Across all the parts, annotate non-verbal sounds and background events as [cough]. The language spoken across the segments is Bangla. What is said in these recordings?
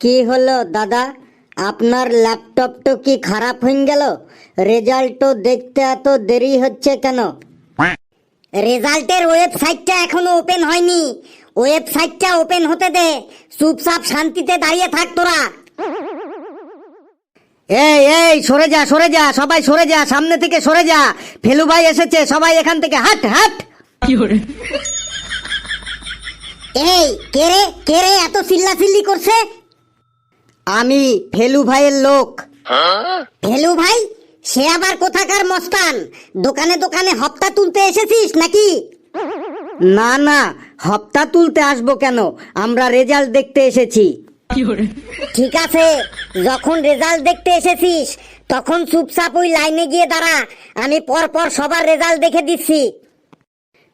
কি হলো দাদা? আপনার ল্যাপটপটা কি খারাপ হয়ে গেল? রেজাল্টও দেখতে এত দেরি হচ্ছে কেন? রেজাল্টের ওয়েবসাইটটা এখনও ওপেন হয়নি। ওয়েবসাইটটা ওপেন হতে দে। চুপচাপ শান্তিতে দাঁড়িয়ে থাক তোরা। এই এই সরে যা সরে যা সবাই সরে যা সামনে থেকে সরে যা। ফেলু ভাই এসেছে সবাই এখান থেকে হাট হাট। এই কে রে কে রে এত চিল্লাচিল্লি করছে? আমি ফেলু ভাইয়ের লোক। ফেলু ভাই সে আবার কোথাকার মস্তান দোকানে দোকানে হপ্তা তুলতে এসেছিস নাকি? না না হপ্তা তুলতে আসব কেন? আমরা রেজাল্ট দেখতে এসেছি। ঠিক আছে যখন রেজাল্ট দেখতে এসেছিস তখন চুপচাপ ওই লাইনে গিয়ে দাঁড়া। আমি পর পর সবার রেজাল্ট দেখে দিচ্ছি।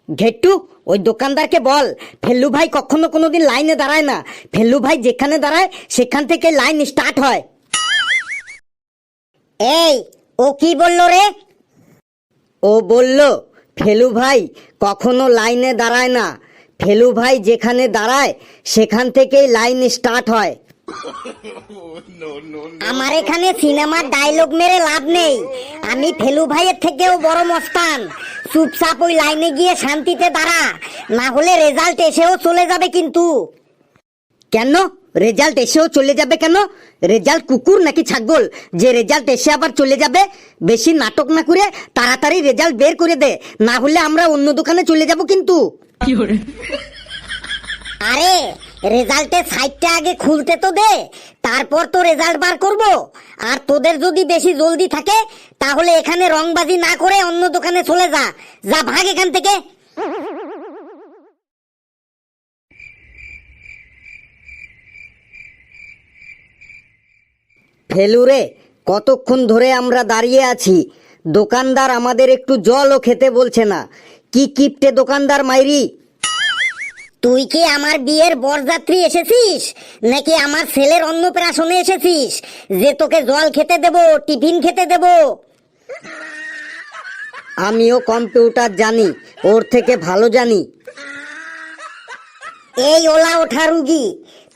ঘেট্টু ওই দোকানদারকে বল, ফেল্লু ভাই কখনো কোনো দিন লাইনে দাঁড়ায় না। ফেল্লু ভাই যেখানে দাঁড়ায়, সেখান থেকে লাইন স্টার্ট হয়। এই, ও কি বলল রে? ও বলল ফেলু ভাই কখনো লাইনে দাঁড়ায় না। ফেলু ভাই যেখানে দাঁড়ায়, সেখান থেকেই লাইন স্টার্ট হয়। আমার এখানে সিনেমার ডায়লগ মেরে লাভ নেই। আমি ফেলু ভাইয়ের থেকেও বড় মস্তান। চুপচাপ ওই লাইনে গিয়ে শান্তিতে দাঁড়া। না হলে রেজাল্ট এসেও চলে যাবে কিন্তু। কেন? রেজাল্ট এসেও চলে যাবে কেন? রেজাল্ট কুকুর নাকি ছাগল? যে রেজাল্ট এসে আবার চলে যাবে বেশি নাটক না করে তাড়াতাড়ি রেজাল্ট বের করে দে। না হলে আমরা অন্য দোকানে চলে যাব কিন্তু। আরে রেজাল্টের সাইটটা আগে খুলতে তো দে, তারপর তো রেজাল্ট বার করব। আর তোদের যদি বেশি জলদি থাকে, তাহলে এখানে রংবাজি না করে অন্য দোকানে চলে যা। যা ভাগ এখান থেকে। ফেলুরে, কতক্ষণ ধরে আমরা দাঁড়িয়ে আছি? দোকানদার আমাদের একটু জলও খেতে বলছে না। কি কিপটে দোকানদার মাইরি? তুই কি আমার বিয়ের বরযাত্রী এসেছিস? নাকি আমার ছেলের অন্নপ্রাশনে এসেছিস? যে তোকে জল খেতে দেব টিফিন খেতে দেব। আমিও কম্পিউটার জানি ওর থেকে ভালো জানি। এই ওলা ওঠা রুগী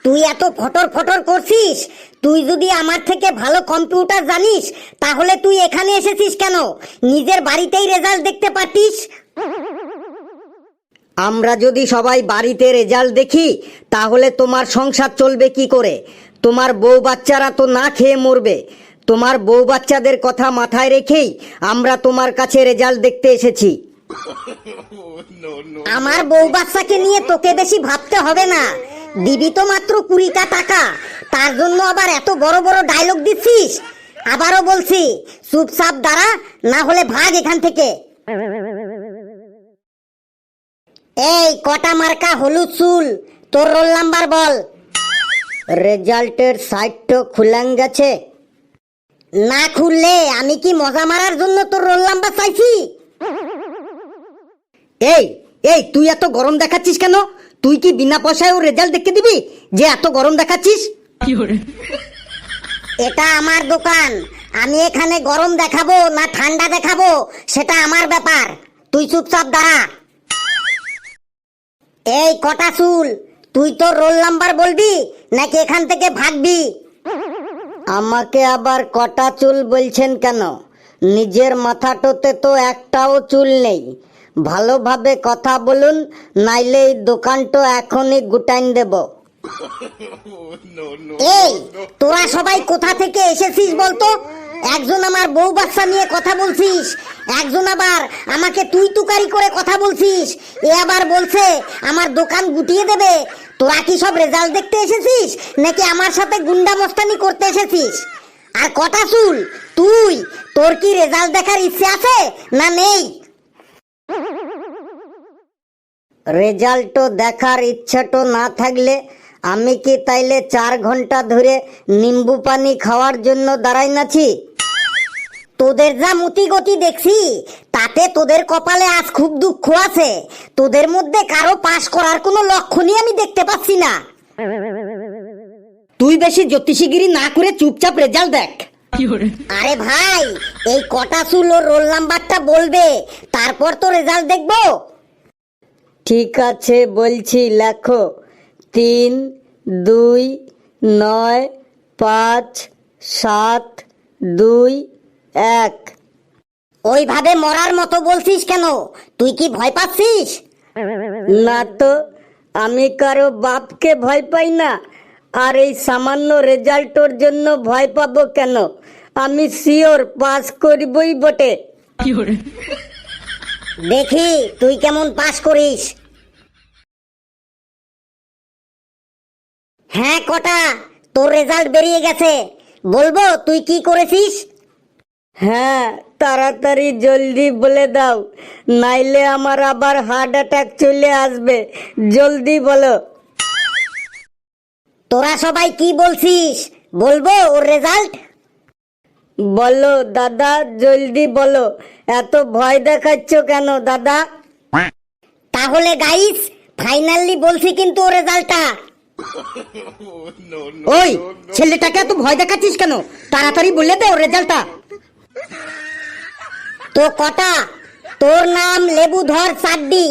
তুই এত ফটর ফটর করছিস? তুই যদি আমার থেকে ভালো কম্পিউটার জানিস তাহলে তুই এখানে এসেছিস কেন? নিজের বাড়িতেই রেজাল্ট দেখতে পারতিস? আমরা যদি সবাই বাড়িতে রেজাল্ট দেখি, তাহলে তোমার সংসার চলবে কি করে? তোমার বউ বাচ্চারা তো না খেয়ে মরবে। তোমার বউ বাচ্চাদের কথা মাথায় রেখেই আমরা তোমার কাছে রেজাল্ট দেখতে এসেছি। আমার বউ বাচ্চাকে নিয়ে তোকে বেশি ভাবতে হবে না। দিবি তো মাত্র কুড়িটা টাকা। তার জন্য আবার এত বড় বড় ডায়লগ দিচ্ছিস? আবারও বলছি, চুপচাপ দাঁড়া, না হলে ভাগ এখান থেকে। এই কটা মার্কা? হলুদ চুল। তোর রোল নাম্বার বল। রেজাল্টের সাইটটা খুলাং গেছে। না খুললে আমি কি মজা মারার জন্য তোর রোল নাম্বার চাইছি? এই এই তুই এত গরম দেখাচ্ছিস কেন? তুই কি বিনা পয়সায় ওর রেজাল্ট দেখতে দিবি যে এত গরম দেখাচ্ছিস? এটা আমার দোকান। আমি এখানে গরম দেখাবো না ঠান্ডা দেখাবো সেটা আমার ব্যাপার। তুই চুপচাপ দাঁড়া। এই কটা চুল তুই তো রোল নাম্বার বলবি নাকি এখান থেকে ভাগবি? আমাকে আবার কটা চুল বলছেন কেন? নিজের মাথাটোতে তো একটাও চুল নেই। ভালোভাবে কথা বলুন নাইলে এই দোকানটা এখনই গুটাইন দেব। [laughs] এই তোরা সবাই কোথা থেকে এসেছিস বলতো? একজন আমার বউ বাচ্চা নিয়ে কথা বলছিস, একজন আবার আমাকে তুই তুকারি করে কথা বলছিস, এ আবার বলছে আমার দোকান গুটিয়ে দেবে, তোরা কি সব রেজাল্ট দেখতে এসেছিস, নাকি আমার সাথে গুন্ডা মস্তানি করতে এসেছিস? আর কটা চুল তুই, তোর কি রেজাল্ট দেখার ইচ্ছে আছে, না নেই? রেজাল্টও দেখার ইচ্ছাটো না থাকলে আমি কি তাইলে চার ঘণ্টা ধরে নিম্বু পানি খাওয়ার জন্য দাঁড়াই নাছি তোদের যা মতি গতি দেখছি তাতে তোদের কপালে আজ খুব দুঃখ আছে। তোদের মধ্যে কারও পাশ করার কোনো লক্ষণই আমি দেখতে পাচ্ছি না। তুই বেশি জ্যোতিষীগিরি না করে চুপচাপ রেজাল্ট দেখ। আরে ভাই এই কটা চুল ওর রোল নাম্বারটা বলবে তারপর তো রেজাল্ট দেখব। ঠিক আছে বলছি লেখো। তিন দুই নয় পাঁচ সাত দুই এক। ওইভাবে মরার মতো বলছিস কেন? তুই কি ভয় পাচ্ছিস? না তো আমি কারও বাপকে ভয় পাই না। আর এই সামান্য রেজাল্টর জন্য ভয় পাবো কেন? আমি শিওর পাস করবই বটে। দেখি তুই কেমন পাস করিস? হ্যাঁ কটা? তোর রেজাল্ট বেরিয়ে গেছে। বলব তুই কি করেছিস? হ্যাঁ তাড়াতাড়ি জলদি বলে দাও। নাইলে আমার আবার হার্ট অ্যাটাক চলে আসবে। জলদি বলো। তোরা সবাই কি বলছিস? বলব ওর রেজাল্ট বলো দাদা জলদি বলো। এত ভয় দেখাচ্ছ কেন দাদা? তাহলে গাইস ফাইনালি বলছি কিন্তু ওর রেজাল্টটা [laughs] ওই ছেলেটাকে এত ভয় দেখাচ্ছিস কেন? তাড়াতাড়ি বলে দে রেজাল্টটা। তো কটা? তোর নাম লেবুধর সাড্ডি।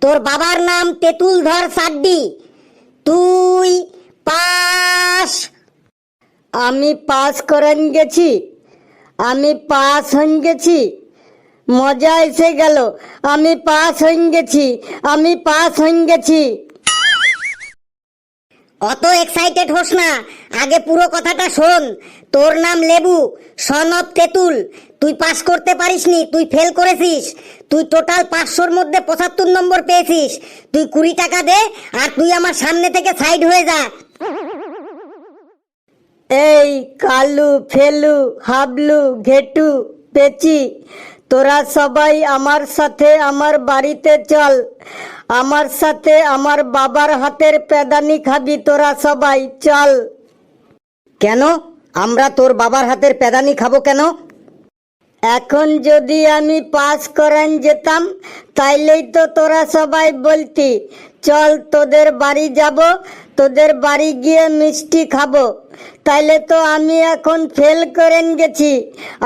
তোর বাবার নাম তেঁতুলধর সাড্ডি। তুই পাস। আমি পাস করেন গেছি। আমি পাস হয়ে গেছি। মজা এসে গেল। আমি পাস হয়ে গেছি। আমি পাস হয়ে গেছি। অত এক্সাইটেড হোস না। আগে পুরো কথাটা শোন। তোর নাম লেবু সন অফ তেঁতুল। তুই পাস করতে পারিসনি, তুই ফেল করেছিস। তুই টোটাল পাঁচশোর মধ্যে পঁচাত্তর নম্বর পেয়েছিস। তুই কুড়ি টাকা দে আর তুই আমার সামনে থেকে সাইড হয়ে যা। এই, কালু, ফেলু, হাবলু, ঘেটু, পেচি তোরা সবাই আমার সাথে আমার বাড়িতে চল। আমার সাথে আমার বাবার হাতের পেদানি খাবি তোরা সবাই, চল। কেন? আমরা তোর বাবার হাতের পেদানি খাব কেন? এখন যদি আমি পাস করেন যেতাম, তাইলেই তো তোরা সবাই বলতি, চল তোদের বাড়ি যাব। তোদের বাড়ি গিয়ে মিষ্টি খাব। তাইলে তো আমি এখন ফেল করেন গেছি।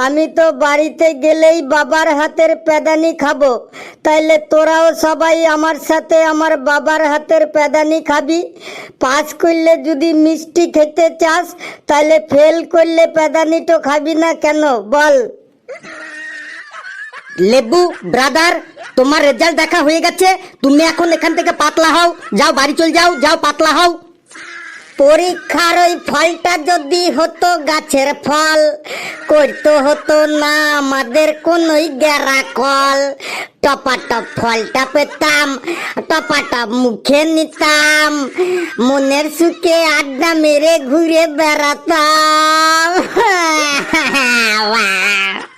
আমি তো বাড়িতে গেলেই বাবার হাতের পেদানি খাব। তাইলে তোরাও সবাই আমার সাথে আমার বাবার হাতের পেদানি খাবি। পাস করলে যদি মিষ্টি খেতে চাস, তাইলে ফেল করলে পেদানি তো খাবি না কেন? বল। লেবু, ব্রাদার, তোমার রেজাল্ট দেখা হয়ে গেছে। তুমি এখন এখান থেকে পাতলা হও। যাও বাড়ি চল যাও যাও পাতলা হও। পরীক্ষার ওই ফলটা যদি হতো গাছের ফল, করতে হতো না আমাদের কোনোই গেরা কল টপাটপ ফলটা পেতাম, টপাটপ মুখে নিতাম। মনের সুখে আড্ডা মেরে ঘুরে বেড়াতাম। [laughs]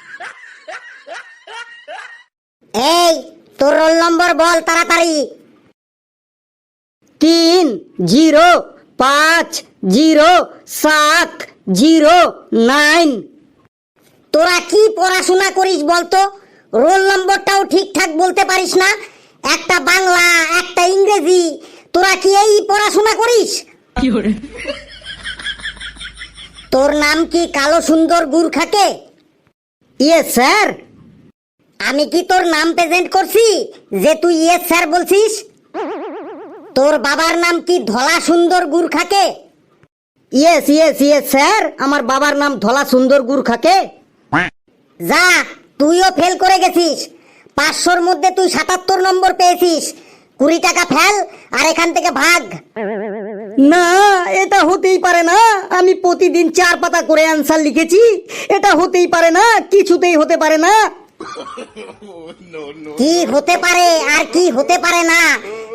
এই তোর রোল নম্বর বল তাড়াতাড়ি। তিন জিরো পাঁচ জিরো সাত জিরো নাইন। তোরা কি পড়াশোনা করিস বলতো? রোল নম্বরটাও ঠিকঠাক বলতে পারিস না। একটা বাংলা একটা ইংরেজি। তোরা কি এই পড়াশোনা করিস? তোর নাম কি কালো সুন্দর গুরখাকে? ইয়ে স্যার আমি কি তোর নাম প্রেজেন্ট করছি? যে তুই ইয়েস স্যার বলছিস? তোর বাবার নাম কি ধলা সুন্দর গুরখাকে? ইয়েস ইয়েস ইয়েস স্যার আমার বাবার নাম ধলা সুন্দর গুরখাকে। যা, তুইও ফেল করে গেছিস। পাঁচশোর মধ্যে তুই সাতাত্তর নম্বর পেয়েছিস। কুড়ি টাকা ফেল আর এখান থেকে ভাগ। না, এটা হতেই পারে না। আমি প্রতিদিন চার পাতা করে অ্যান্সার লিখেছি। এটা হতেই পারে না, কিছুতেই হতে পারে না। কি হতে পারে আর কি হতে পারে না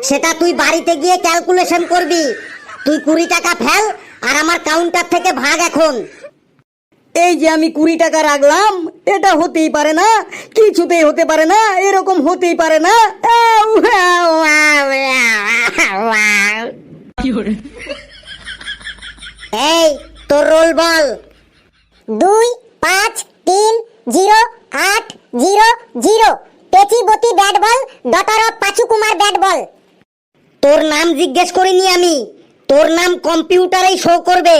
সেটা তুই বাড়িতে গিয়ে ক্যালকুলেশন করবি। তুই কুড়ি টাকা ফেল আর আমার কাউন্টার থেকে ভাগ এখন। এই যে আমি কুড়ি টাকা রাখলাম এটা হতেই পারে না কিছুতেই হতে পারে না এরকম হতেই পারে না। এই তোর রোল বল। দুই পাঁচ তিন জিরো আট zero zero পেচিবতী bat ball daughter of Panchu Kumar bat ball তোর নাম জিজ্ঞেস করিনি আমি। তোর নাম কম্পিউটারেই শো করবে।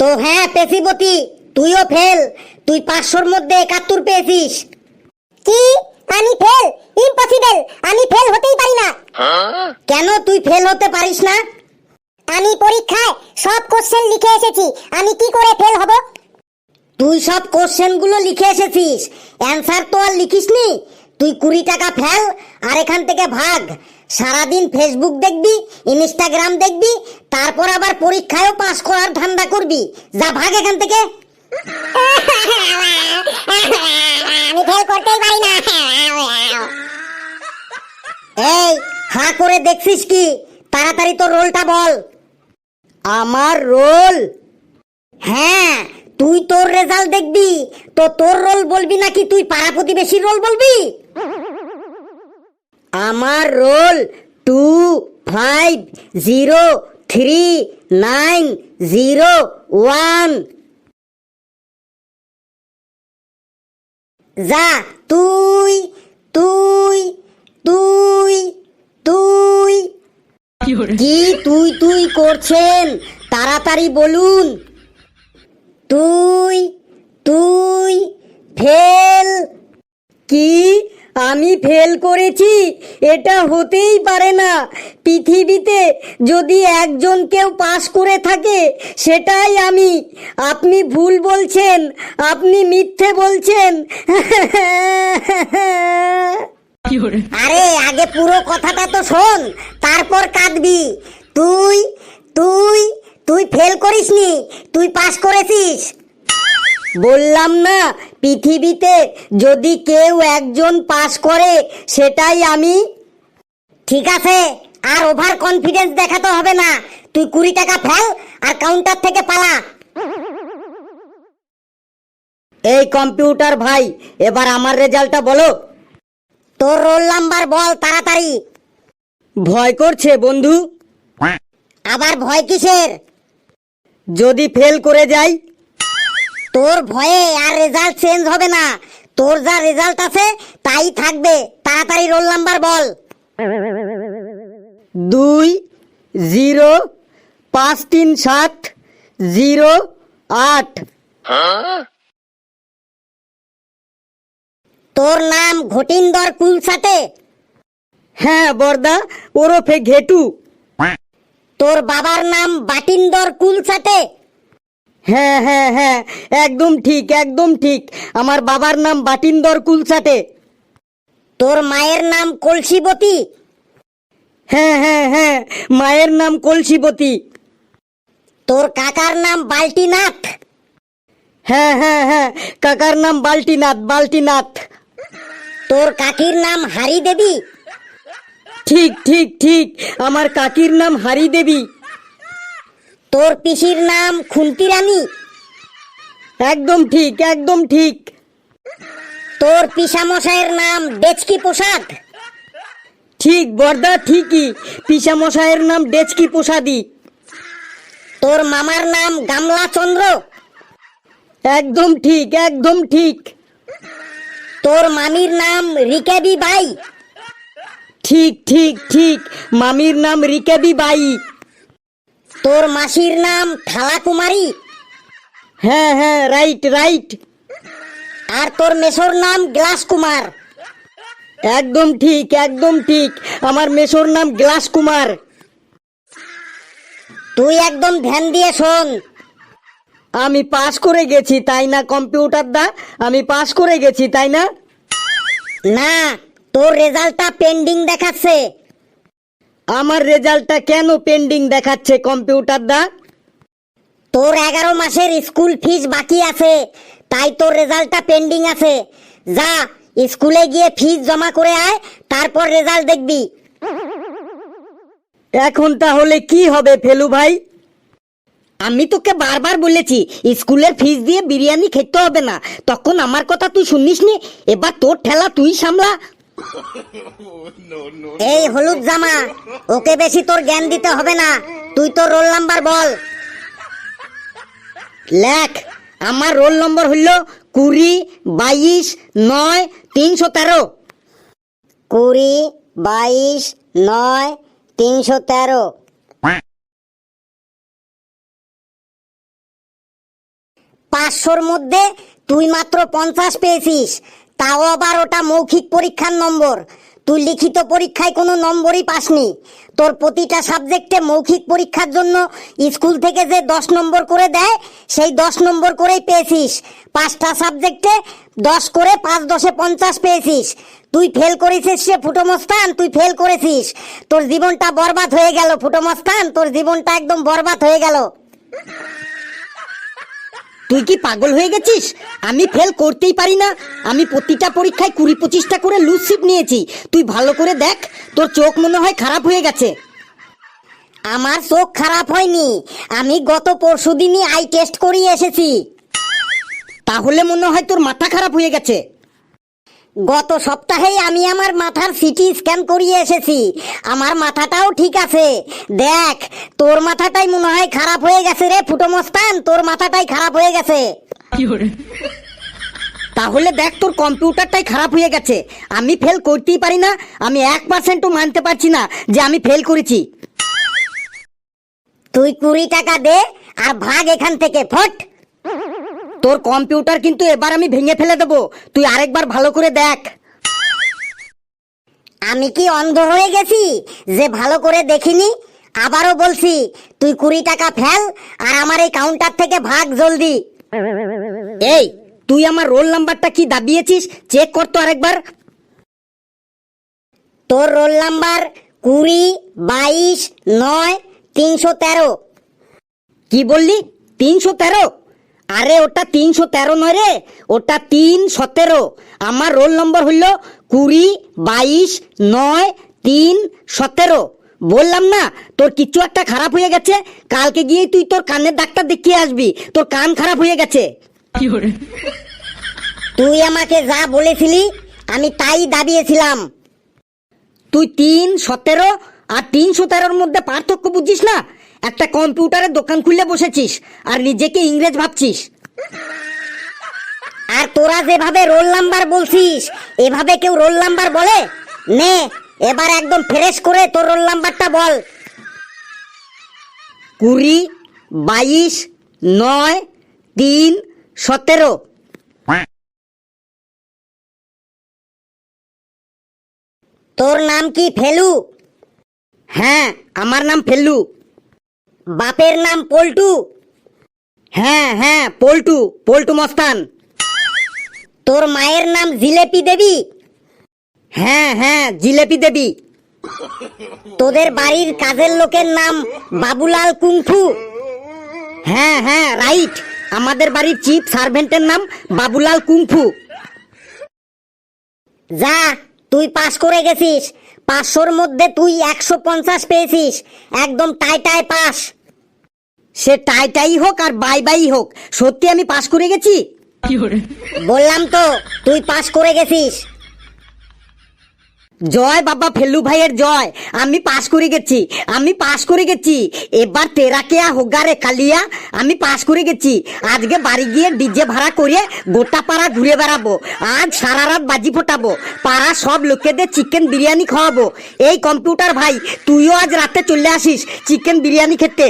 তো হ্যাঁ পেশিবতী তুইও ফেল। তুই পাঁচশোর মধ্যে একাত্তর পেয়েছিস। কি? আমি ফেল? ইম্পসিবল! আমি ফেল হতেই পারি না। কেন তুই ফেল হতে পারিস না? আমি পরীক্ষায় সব কোশ্চেন লিখে এসেছি। আমি কি করে ফেল হব? তুই সব কোশ্চেনগুলো লিখে এসেছিস। অ্যান্সার তো আর লিখিসনি? তুই কুড়ি টাকা ফেল আর এখান থেকে ভাগ। সারাদিন ফেসবুক দেখবি ইনস্টাগ্রাম দেখবি তারপর আবার পরীক্ষায়ও পাস করার ধান্দা করবি। যা ভাগ এখান থেকে। আমি ফেল করতেই পারি না। এই হা করে দেখছিস কি? তাড়াতাড়ি তোর রোলটা বল। আমার রোল? হ্যাঁ তুই তোর রেজাল্ট দেখবি। তো তোর রোল বলবি নাকি তুই পাড়া প্রতিবেশীর রোল বলবি? আমার roll two five zero three nine zero one. যা তুই তুই তুই তুই। কি তুই তুই করছেন? তাড়াতাড়ি বলুন। তুই তুই ফেল। কি? আমি ফেল করেছি এটা হতেই পারে না। পৃথিবীতে যদি একজন কেউ পাস করে থাকে সেটাই আমি। আপনি ভুল বলছেন আপনি মিথ্যে বলছেন। আরে আগে পুরো কথাটা তো শোন তারপর কাঁদবি। তুই তুই তুই ফেল করিসনি তুই পাস করেছিস। বললাম না পৃথিবীতে যদি কেউ একজন পাস করে সেটাই আমি। ঠিক আছে? আর ওভার কনফিডেন্স দেখাতে হবে না। তুই কুড়ি টাকা ফেল আর কাউন্টার থেকে পালা। এই কম্পিউটার ভাই এবার আমার রেজাল্টটা বলো। তোর রোল নাম্বার বল তাড়াতাড়ি। ভয় করছে বন্ধু। আবার ভয় কিসের? যদি ফেল করে যাই তোর ভয়ে আর রেজাল্ট চেঞ্জ হবে না। তোর যা রেজাল্ট আছে তাই থাকবে। তাড়াতাড়ি রোল নাম্বার বল। দুই জিরো পাঁচ তিন সাত জিরো আট। তোর নাম ঘটিন্দর কুলসাটে হ্যাঁ বর্দা ওরফে ঘেটু। তোর বাবার নাম বাটিন্দর কুলসাটে হ্যাঁ হ্যাঁ হ্যাঁ একদম ঠিক একদম ঠিক। আমার বাবার নাম বাটিন্দর কুলসাটে। তোর মায়ের নাম কলসিবতী? হ্যাঁ হ্যাঁ হ্যাঁ মায়ের নাম কলসিবতী। তোর কাকার নাম বাল্টিনাথ? হ্যাঁ হ্যাঁ হ্যাঁ কাকার নাম বাল্টিনাথ বাল্টিনাথ। তোর কাকির নাম হারি দেবী ঠিক ঠিক ঠিক আমার কাকির নাম হারি দেবী তোর পিসির নাম খুন্তি রানী একদম ঠিক একদম ঠিক। তোর পিসামশাইয়ের নাম ডেচকি প্রসাদ ঠিক বর্দা ঠিকই। পিসামশাইয়ের নাম ডেচকি প্রসাদী তোর মামার নাম গামলা চন্দ্র একদম ঠিক একদম ঠিক। তোর মামির নাম রিকেবি বাই ঠিক ঠিক ঠিক। মামির নাম রিকেবি বাই তোর মাসির নাম থালা কুমারী হ্যাঁ হ্যাঁ রাইট রাইট আর তোর মেসোর নাম গ্লাস কুমার একদম ঠিক একদম ঠিক। আমার মেসোর নাম গ্লাস কুমার তুই একদম ধ্যান দিয়ে শোন। আমি পাস করে গেছি তাই না কম্পিউটার দা আমি পাস করে গেছি তাই না? না তোর রেজাল্টটা পেন্ডিং দেখাচ্ছে। আমার রেজাল্টটা কেন পেন্ডিং দেখাচ্ছে কম্পিউটার দা তোর এগারো মাসের স্কুল ফিস বাকি আছে তাই তোর রেজাল্টটা পেন্ডিং আছে। যা স্কুলে গিয়ে ফিস জমা করে আয় তারপর রেজাল্ট দেখবি। এখন তাহলে কি হবে ফেলু ভাই? আমি তোকে বারবার বলেছি স্কুলের ফিস দিয়ে বিরিয়ানি খেতে হবে না। তখন আমার কথা তুই শুনিসনি? এবার তোর ঠেলা তুই সামলা। এই হলুদ জামা, ওকে বেশি তোর জ্ঞান দিতে হবে না। তুই তোর রোল নাম্বার বল। লেখ, আমার রোল নম্বর হইল কুড়ি, বাইশ, নয়, তিনশো তেরো। কুড়ি, বাইশ, নয়, তিনশো তেরো। পাঁচশোর মধ্যে তুই মাত্র পঞ্চাশ পেয়েছিস। তাও আবার ওটা মৌখিক পরীক্ষার নম্বর। তুই লিখিত পরীক্ষায় কোনো নম্বরই পাসনি। তোর প্রতিটা সাবজেক্টে মৌখিক পরীক্ষার জন্য স্কুল থেকে যে দশ নম্বর করে দেয়, সেই দশ নম্বর করেই পেয়েছিস। পাঁচটা সাবজেক্টে দশ করে পাঁচ দশে পঞ্চাশ পেয়েছিস। তুই ফেল করেছিস সে ফুটোমস্তান, তুই ফেল করেছিস। তোর জীবনটা বরবাদ হয়ে গেল ফুটোমস্তান, তোর জীবনটা একদম বরবাদ হয়ে গেল। তুই কি পাগল হয়ে গেছিস? আমি ফেল করতেই পারি না। আমি প্রতিটা পরীক্ষায় কুড়ি পঁচিশটা করে লুজ সিট নিয়েছি। তুই ভালো করে দেখ, তোর চোখ মনে হয় খারাপ হয়ে গেছে। আমার চোখ খারাপ হয়নি। আমি গত পরশু দিনই আই টেস্ট করিয়ে এসেছি। তাহলে মনে হয় তোর মাথা খারাপ হয়ে গেছে। গত সপ্তাহেই আমি আমার মাথার সিটি স্ক্যান করিয়ে এসেছি। আমার মাথাটাও ঠিক আছে। দেখ তোর মাথাটাই মনে হয় খারাপ হয়ে গেছে রে ফুটোমস্তান তোর মাথাটাই খারাপ হয়ে গেছে। তাহলে দেখ তোর কম্পিউটারটাই খারাপ হয়ে গেছে। আমি ফেল করতেই পারি না আমি এক পার্সেন্টও মানতে পারছি না যে আমি ফেল করেছি। তুই কুড়ি টাকা দে আর ভাগ এখান থেকে ফট। তোর কম্পিউটার কিন্তু এবার আমি ভেঙে ফেলে দেবো। তুই আরেকবার ভালো করে দেখ। আমি কি অন্ধ হয়ে গেছি? যে ভালো করে দেখিনি? আবারও বলছি, তুই কুড়ি টাকা ফেল আর আমার এই কাউন্টার থেকে ভাগ জলদি। এই, তুই আমার রোল নাম্বারটা কি দাবিয়েছিস? চেক করতো আরেকবার। তোর রোল নাম্বার কুড়ি, বাইশ, নয়, তিনশো তেরো। কি বললি? তিনশো তেরো? আরে ওটা তিনশো তেরো নয় রে। ওটা তিন সতেরো। আমার রোল নম্বর হইল কুড়ি বাইশ নয় তিন সতেরো। বললাম না তোর কিছু একটা খারাপ হয়ে গেছে কালকে গিয়ে তুই তোর কানের ডাক্তার দেখিয়ে আসবি তোর কান খারাপ হয়ে গেছে। তুই আমাকে যা বলেছিলি আমি তাই দাবিয়েছিলাম। তুই তিন সতেরো আর তিন সতেরোর মধ্যে পার্থক্য বুঝিস না? একটা কম্পিউটারের দোকান খুলে বসেছিস আর নিজেকে ইংরেজ ভাবছিস। আর তোরা যেভাবে রোল নাম্বার বলছিস, এভাবে কেউ রোল নাম্বার বলে? নে, এবার একদম ফ্রেশ করে তোর রোল নাম্বারটা বল। কুড়ি, বাইশ, নয়, তিন, সতেরো। তোর নাম কি ফেলু? হ্যাঁ আমার নাম ফেলু। বাপের নাম পল্টু। হ্যাঁ হ্যাঁ পল্টু পল্টু মস্তান। তোর মায়ের নাম জিলেপি দেবী? হ্যাঁ হ্যাঁ জিলেপি দেবী। তোদের বাড়ির কাজের লোকের নাম বাবুলাল কুংফু। হ্যাঁ হ্যাঁ রাইট। আমাদের বাড়ির চিফ সার্ভেন্টের নাম বাবুলাল কুংফু। যা, তুই পাস করে গেছিস। পাঁচশোর মধ্যে তুই একশো পঞ্চাশ পেয়েছিস। একদম টাই টাই পাস। সে টাই টাই হোক আর বাই বাই হোক সত্যি আমি পাশ করে গেছি? বললাম তো তুই পাস করে গেছিস। জয় বাবা ফেলু ভাইয়ের জয় আমি পাস করে গেছি আমি পাস করে গেছি। এবার তেরা কেয়া হোগা কালিয়া আমি পাস করে গেছি। আজকে বাড়ি গিয়ে ডিজে ভাড়া করে গোটা পাড়া ঘুরে বেড়াবো। আজ সারা রাত বাজি ফোটাবো পাড়া সব লোকেদের চিকেন বিরিয়ানি খাওয়াবো। এই কম্পিউটার ভাই তুইও আজ রাতে চলে আসিস চিকেন বিরিয়ানি খেতে।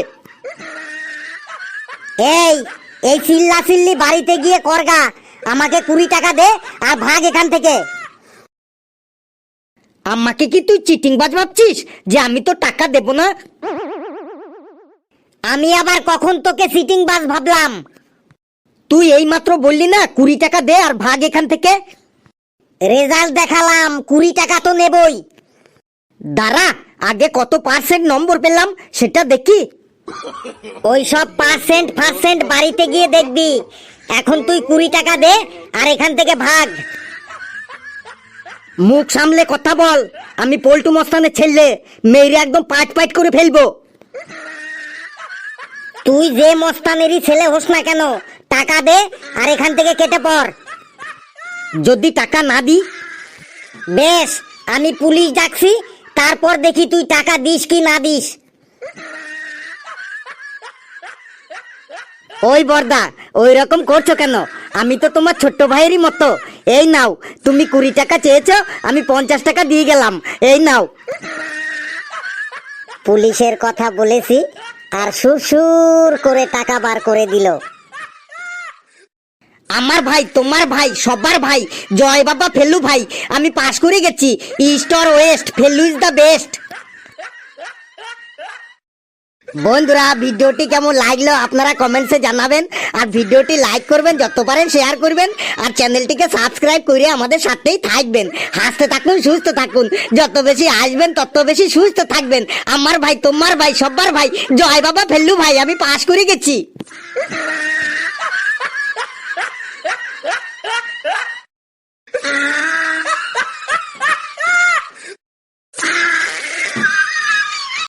এই এই চিল্লা চিল্লি বাড়িতে গিয়ে করগা আমাকে কুড়ি টাকা দে আর ভাগ এখান থেকে। আমাকে কি তুই চিটিং বাজ ভাবছিস যে আমি তো টাকা দেব না? আমি আবার কখন তোকে সিটিং বাজ ভাবলাম? তুই এই মাত্র বললি না কুড়ি টাকা দে আর ভাগ এখান থেকে? রেজাল্ট দেখালাম, কুড়ি টাকা তো নেবই। দাঁড়া, আগে কত পার্সেন্ট নম্বর পেলাম সেটা দেখি। ওই সব পার্সেন্ট পার্সেন্ট বাড়িতে গিয়ে দেখবি। এখন তুই কুড়ি টাকা দে আর এখান থেকে ভাগ। মুখ সামলে কথা বল। আমি পল্টু মস্তানের ছেলে। মেয়েরে একদম পাট পাট করে ফেলব। তুই যে মস্তানেরই ছেলে হোস না কেন, টাকা দে আর এখান থেকে কেটে পড়। যদি টাকা না দি, বেশ, আমি পুলিশ ডাকছি, তারপর দেখি তুই টাকা দিস কি না দিস। ওই বর্দা ওই রকম করছ কেন? আমি তো তোমার ছোট্ট ভাইয়েরই মতো। এই নাও, তুমি কুড়ি টাকা চেয়েছো, আমি পঞ্চাশ টাকা দিয়ে গেলাম। এই নাও। পুলিশের কথা বলেছি, আর সুর করে টাকা বার করে দিল। আমার ভাই, তোমার ভাই, সবার ভাই, জয় বাবা ফেলু ভাই, আমি পাশ করে গেছি। East or west Felu is the best বন্ধুরা, ভিডিওটি কেমন লাগল আপনারা কমেন্টসে জানাবেন। আর ভিডিওটি লাইক করবেন, যত পারেন শেয়ার করবেন। আর চ্যানেলটিকে সাবস্ক্রাইব করে আমাদের সাথেই থাকবেন। হাসতে থাকুন, সুস্থ থাকুন। যত বেশি হাসবেন, তত বেশি সুস্থ থাকবেন। আমার ভাই, তোমার ভাই, সব্বার ভাই, জয় বাবা ফেল্লু ভাই, আমি পাশ করে গেছি। Ah! [laughs]